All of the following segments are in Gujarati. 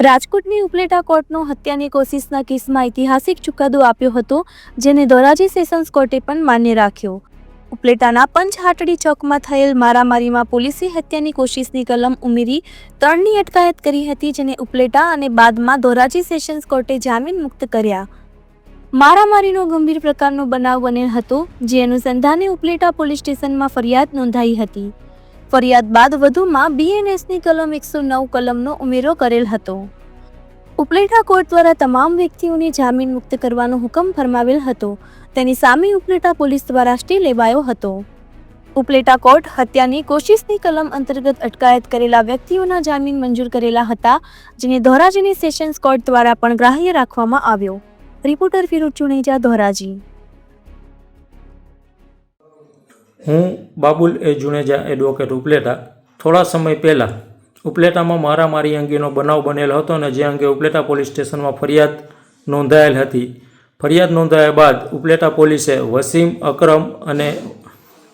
રાજકોટની ઉપલેટા કોર્ટનો હત્યાની કોશિશના કેસમાં ઐતિહાસિક ચુકાદો આપ્યો હતો, જેને ધોરાજી સેશન્સ કોર્ટે પણ માન્ય રાખ્યો. ઉપલેટાના પંચહાટડી ચોકમાં થયેલ મારામારીમાં પોલીસે હત્યાની કોશિશની કલમ ઉમેરી ત્રણની અટકાયત કરી હતી, જેને ઉપલેટા અને બાદમાં ધોરાજી સેશન્સ કોર્ટે જામીન મુક્ત કર્યા. મારામારીનો ગંભીર પ્રકારનો બનાવ બનેલ હતો, જે અનુસંધાને ઉપલેટા પોલીસ સ્ટેશનમાં ફરિયાદ નોંધાઈ હતી. ફરિયાદ બાદ વધુમાં બીએનએસની કલમ એકસો નવ કલમનો ઉમેરો કરેલ હતો. ઉપલેટા કોર્ટ દ્વારા તમામ વ્યક્તિઓને જામીન મુક્ત કરવાનો હુકમ ફરમાવેલ હતો. તેની સામે ઉપલેટા પોલીસ દ્વારા સ્ટે લેવાયો હતો. ઉપલેટા કોર્ટ હત્યાની કોશિશની કલમ અંતર્ગત અટકાયત કરેલા વ્યક્તિઓના જામીન મંજૂર કરેલા હતા, જેને ધોરાજીની સેશન્સ કોર્ટ દ્વારા પણ ગ્રાહ્ય રાખવામાં આવ્યો. રિપોર્ટર ફિરોજ ચુનેજા, ધોરાજી. હું બાબુલ એ જુનેજા એડવોકેટ ઉપલેટા. થોડા સમય પહેલાં ઉપલેટામાં મારામારી અંગેનો બનાવ બનેલો હતો અને જે અંગે ઉપલેટા પોલીસ સ્ટેશનમાં ફરિયાદ નોંધાયેલ હતી. ફરિયાદ નોંધાયા બાદ ઉપલેટા પોલીસે વસીમ અકરમ અને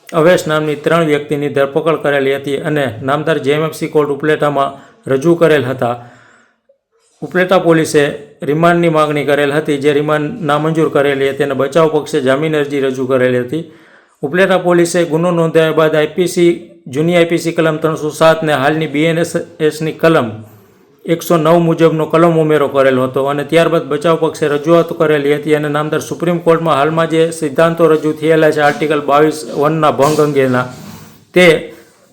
અવેશ નામની ત્રણ વ્યક્તિની ધરપકડ કરેલી હતી અને નામદાર જેએમએફસી કોર્ટ ઉપલેટામાં રજૂ કરેલ હતા. ઉપલેટા પોલીસે રિમાન્ડની માગણી કરેલ હતી, જે રિમાન્ડ નામંજૂર કરેલી હતી અને બચાવ પક્ષે જામીન અરજી રજૂ કરેલી હતી. ઉપલેટા પોલીસે ગુનો નોંધાયા બાદ આઈપીસી, જૂની આઈપીસી કલમ ત્રણસો સાતને હાલની બીએનએસએસની કલમ એકસો નવ મુજબનો કલમ ઉમેરો કરેલો હતો અને ત્યારબાદ બચાવ પક્ષે રજૂઆત કરેલી હતી અને નામદાર સુપ્રીમ કોર્ટમાં હાલમાં જે સિદ્ધાંતો રજૂ થયેલા છે, આર્ટિકલ બાવીસ વનના ભંગ અંગેના, તે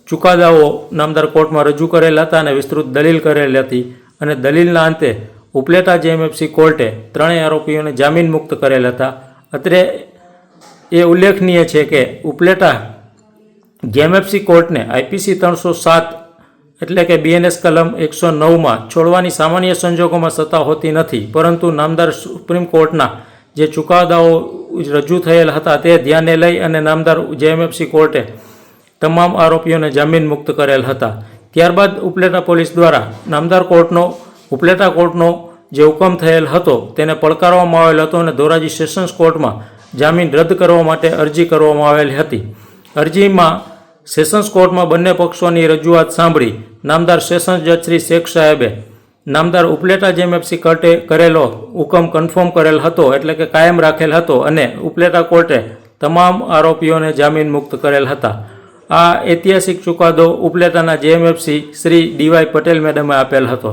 ચુકાદાઓ નામદાર કોર્ટમાં રજૂ કરેલા હતા અને વિસ્તૃત દલીલ કરેલી હતી અને દલીલના અંતે ઉપલેટા જેએમએફસી કોર્ટે ત્રણેય આરોપીઓને જામીન મુક્ત કરેલ હતા. અત્રે એ ઉલ્લેખનીય છે કે ઉપલેટા જેએમએફસી કોર્ટને આઈપીસી ત્રણસો સાત એટલે કે બીએનએસ કલમ એકસો નવમાં છોડવાની સામાન્ય સંજોગોમાં સત્તા હોતી નથી, પરંતુ નામદાર સુપ્રીમ કોર્ટના જે ચુકાદાઓ રજૂ થયેલ હતા તે ધ્યાને લઈ અને નામદાર જેએમએફસી કોર્ટે તમામ આરોપીઓને જામીન મુક્ત કરેલ હતા. ત્યારબાદ ઉપલેટા પોલીસ દ્વારા નામદાર કોર્ટનો, ઉપલેટા કોર્ટનો જે હુકમ થયેલ હતો તેને પડકારવામાં આવેલ હતો અને ધોરાજી સેશન્સ કોર્ટમાં જામીન રદ કરવા માટે અરજી કરવામાં આવેલી હતી. અરજીમાં સેશન્સ કોર્ટમાં બંને પક્ષોની રજૂઆત સાંભળી નામદાર સેશન્સ જજ શ્રી શેખ સાહેબે નામદાર ઉપલેટા જેમએફસી કોર્ટે કરેલો હુકમ કન્ફર્મ કરેલ હતો એટલે કે કાયમ રાખેલ હતો અને ઉપલેટા કોર્ટે તમામ આરોપીઓને જામીન મુક્ત કરેલ હતા. આ ઐતિહાસિક ચુકાદો ઉપલેટાના જેએમએફસી શ્રી ડીવાય પટેલ મેડમે આપેલ હતો.